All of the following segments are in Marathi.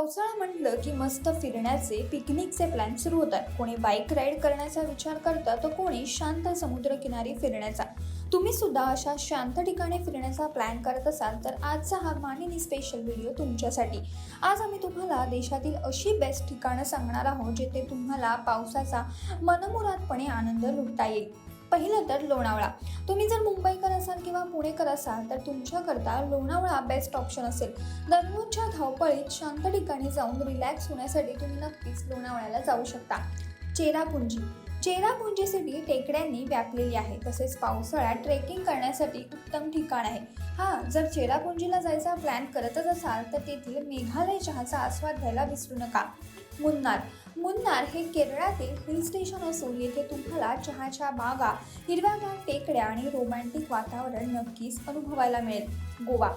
पावसाळा म्हटलं की मस्त फिरण्याचे पिकनिकचे प्लॅन सुरू होतात. कोणी बाईक राईड करण्याचा विचार करतं तर कोणी शांत समुद्रकिनारी फिरण्याचा. तुम्ही सुद्धा अशा शांत ठिकाणी फिरण्याचा प्लॅन करत असाल तर आजचा हा मानिनी स्पेशल व्हिडिओ तुमच्यासाठी. आज आम्ही तुम्हाला देशातील अशी बेस्ट ठिकाणं सांगणार आहोत जिथे तुम्हाला पावसाचा मनमुरादपणे आनंद लुटता येईल. पहिलं तर लोणावळा. तुम्ही जर मुंबईकर असाल किंवा पुणेकर असाल तर तुमच्याकरता लोणावळा बेस्ट ऑप्शन असेल. दररोजच्या धावपळीत शांत ठिकाणी जाऊन रिलॅक्स होण्यासाठी तुम्ही नक्कीच लोणावळ्याला जाऊ शकता. चेरापुंजी. चेरापुंजी सिटी टेकड्यांनी व्यापलेली आहे. तसेच पावसाळ्यात ट्रेकिंग करण्यासाठी उत्तम ठिकाण आहे. हां जर चेरापुंजीला जायचा प्लॅन करतच असाल तर तेथील मेघालय चहाचा आस्वाद घ्यायला विसरू नका. मुन्नार. मुन्नार हे केरळातील हिल स्टेशन असून येथे तुम्हाला चहाच्या बागा हिरव्यागार टेकड्या आणि रोमॅन्टिक वातावरण नक्कीच अनुभवायला मिळेल. गोवा.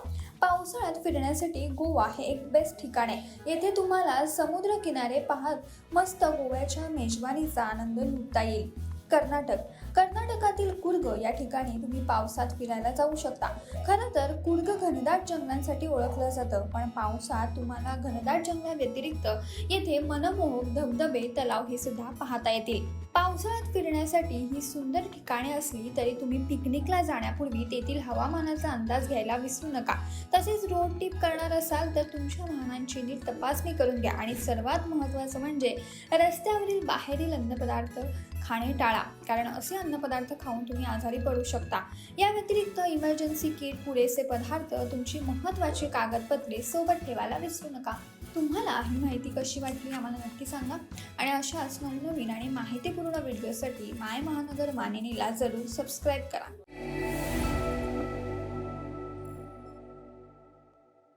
पावसाळ्यात फिरण्यासाठी गोवा हे एक बेस्ट ठिकाण आहे. येथे तुम्हाला समुद्र किनारे पाहत मस्त गोव्याच्या मेजवानीचा आनंद लुटता येईल. कर्नाटक. कर्नाटकातील कुर्ग या ठिकाणी तुम्ही पावसात फिरायला जाऊ शकता. खरं तर कुर्ग घनदाट जंगलांसाठी ओळखलं जातं पण पावसात तुम्हाला घनदाट जंगलाव्यतिरिक्त येथे मनमोहक धबधबे तलाव हे सुद्धा पाहता येतील. पावसाळ्यात फिरण्यासाठी ही सुंदर ठिकाणे असली तरी तुम्ही पिकनिकला जाण्यापूर्वी तेथील हवामानाचा अंदाज घ्यायला विसरू नका. तसेच रोड ट्रिप करणार असाल तर तुमच्या वाहनांची नीट तपासणी करून घ्या. आणि सर्वात महत्त्वाचं म्हणजे रस्त्यावरील बाहेरील अन्नपदार्थ खाणे टाळा कारण असे अन्नपदार्थ खाऊन तुम्ही आजारी पडू शकता. या व्यतिरिक्त इमर्जन्सी किट पुरेसे पदार्थ तुमची महत्त्वाची कागदपत्रे सोबत ठेवायला विसरू नका. तुम्हाला ही माहिती कशी वाटली आम्हाला नक्की सांगा. आणि अशाच नवनवीन आणि माहितीपूर्ण व्हिडिओसाठी माय महानगर मानिनीला जरूर सबस्क्राईब करा.